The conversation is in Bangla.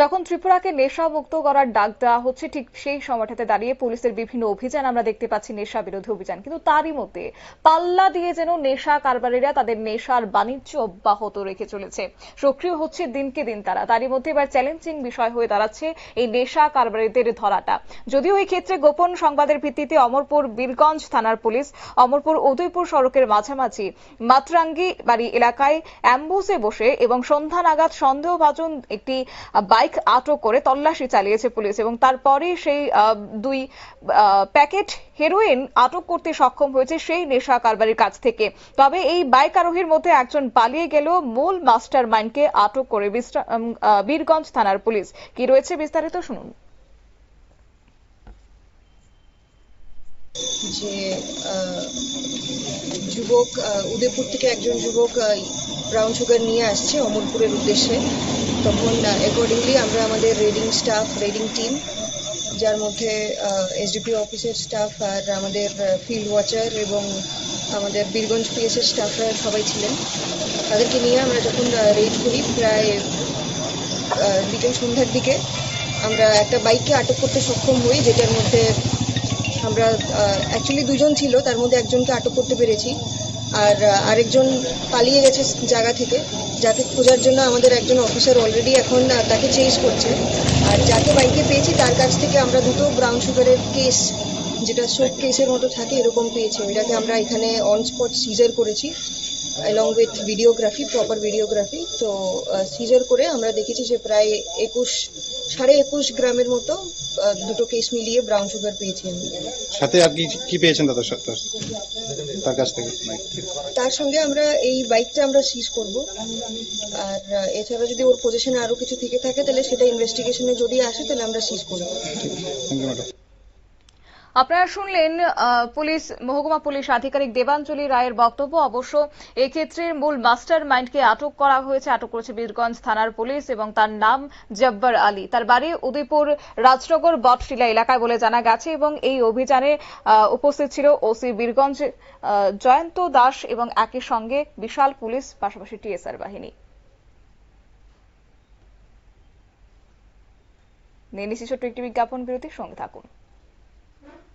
যখন ত্রিপুরাকে নেশা মুক্ত করার ডাক দেওয়া হচ্ছে, ঠিক সেই সময়টাতে দাঁড়িয়ে পুলিশের বিভিন্ন অভিযান আমরা দেখতে পাচ্ছি নেশা বিরোধী অভিযান। কিন্তু তারই মধ্যে পাল্লা দিয়ে যেন নেশা কারবারিরা তাদের নেশার বাণিজ্য অব্যাহত রেখে চলেছে। সক্রিয় হচ্ছে দিনকে দিন তারা। তারই মধ্যে এবার চ্যালেঞ্জিং বিষয় হয়ে দাঁড়াচ্ছে এই নেশা কারবারিদের ধরাটা। যদিও এই ক্ষেত্রে গোপন সংবাদের ভিত্তিতে অমরপুর, বীরগঞ্জ থানার পুলিশ, অমরপুর, উদয়পুর সড়কের মাঝামাঝি মাতরাঙ্গি বাড়ি এলাকায় অ্যাম্বুসে বসে এবং সন্ধ্যা নাগাদ সন্দেহভাজন একটি বাইক আটক করে তল্লাশি চালিয়েছে পুলিশ এবং তারপরে সেই দুই প্যাকেট হেরোইন আটক করতে সক্ষম হয়েছে সেই নেশা কারবারির কাছ থেকে। তবে এই বাইক আরোহীর মধ্যে একজন পালিয়ে গেল মূল মাস্টার মাইন্ডকে আটক করে বীরগঞ্জ থানার পুলিশ। কি রয়েছে বিস্তারিত শুনুন। যে যুবক উদয়পুর থেকে একজন যুবক ব্রাউন সুগার নিয়ে আসছে অমরপুরের উদ্দেশ্যে। তখন অ্যাকর্ডিংলি আমরা আমাদের রেডিং স্টাফ রেডিং টিম যার মধ্যে এসডিপি অফিসের স্টাফ আর আমাদের ফিল্ড ওয়াচার এবং আমাদের বীরগঞ্জ পিএসের স্টাফরা সবাই ছিলেন। তাদেরকে নিয়ে আমরা যখন রেড করি প্রায় বিকেল সন্ধ্যার দিকে, আমরা একটা বাইককে আটক করতে সক্ষম হই, যেটার মধ্যে আমরা অ্যাকচুয়ালি দুজন ছিল, তার মধ্যে একজনকে আটক করতে পেরেছি। আর আরেকজন পালিয়ে গেছে জায়গা থেকে যাকে খোঁজার জন্য আমাদের একজন অফিসার অলরেডি এখন তাকে চেঞ্জ করছে। আর যাকে বাইকে পেয়েছি, তার কাছ থেকে আমরা দুটো ব্রাউন সুগারের কেস যেটা সোপ কেসের মতো থাকে, এরকম পেয়েছি। ওইটাকে আমরা এখানে অন স্পট সিজার করেছি along with videography proper videography তো সিজার করে আমরা দেখেছি যে প্রায় একুশ সাড়ে একুশ গ্রামের মতো দুটো কেস মিলিয়ে ব্রাউন সুগার পেয়েছি আমি। সাথে আর কি কি পেয়েছেন দাদা সত্তর তার কাছ থেকে? তার সঙ্গে আমরা এই বাইকটা আমরা সিজ করব। আর এছাড়া যদি ওর পজিশনে আরও কিছু থেকে থাকে তাহলে সেটা ইনভেস্টিগেশনে যদি আসে তাহলে আমরা সিজ করব। থ্যাংক ইউ ম্যাডাম আপনারা শুনলেন পুলিশ, মহকুমা পুলিশ আধিকারিক দেবাঞ্জলি রায়ের বক্তব্য। অবশ্য এক্ষেত্রে মূল মাস্টার মাইন্ডকে আটক করা হয়েছে, আটক করেছে বীরগঞ্জ থানার পুলিশ এবং তার নাম জব্বার আলী। তার বাড়ি উদয়পুর রাজনগর বটশিলা এলাকায় বলে জানা গেছে এবং এই অভিযানে উপস্থিত ছিল ওসি বীরগঞ্জ জয়ন্ত দাস এবং একই সঙ্গে বিশাল পুলিশ, পাশাপাশি টিএসআর বাহিনী। নিয়ে ছোট্ট একটি বিজ্ঞাপন বিরতির সঙ্গে থাকুন। Yeah.